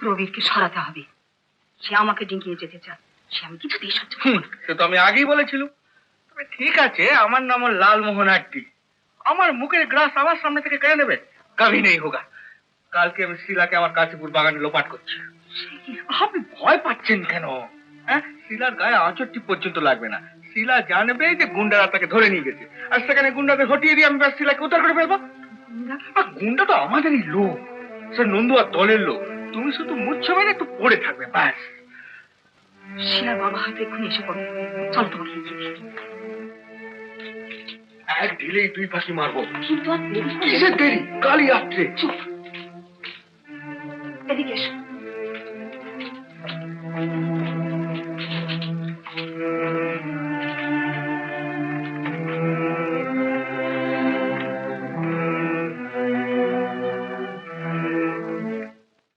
প্রবীরকে সরাতে হবে। সে আমাকে ডিঙ্গিয়ে যেতে চায়। সে আমি কিছুতেই সহ্য। সে তো আমি আগেই বলেছিল তবে ঠিক আছে আমার নাম লালমোহন আড্ডি। আমার মুখের গ্রাস আমার সামনে থেকে কেড়ে নেবে? কবি নেই হোগা। কালকে আমি শিলাকে আমার কাশীপুর বাগানে লোপাট করছি। আপনি ভয় পাচ্ছেন কেন? হ্যাঁ শিলার গায়ে আঁচড়টি পর্যন্ত লাগবে না। শিলা জানবে যে গুন্ডারা তাকে ধরে নিয়ে গেছে। আর সেখানে গুন্ডাদের হটিয়ে দিয়ে আমি শিলাকে উদ্ধার করে ফেলব। আর গুন্ডা তো আমাদেরই লোক। সে নন্দু আর দলের লোক। তুমি শুধু মুচ্ছ মানে একটু পড়ে থাকবে ব্যাস শিলার বাবা হাতে এক্ষুনি এসে পড়বে চল তোমাকে এক ঢিলেই দুই ফাঁকি মারবো। কিন্তু আর দেরি হলে- কিসের দেরি? কালই রাত্রে চুপ। এদিকে এসো।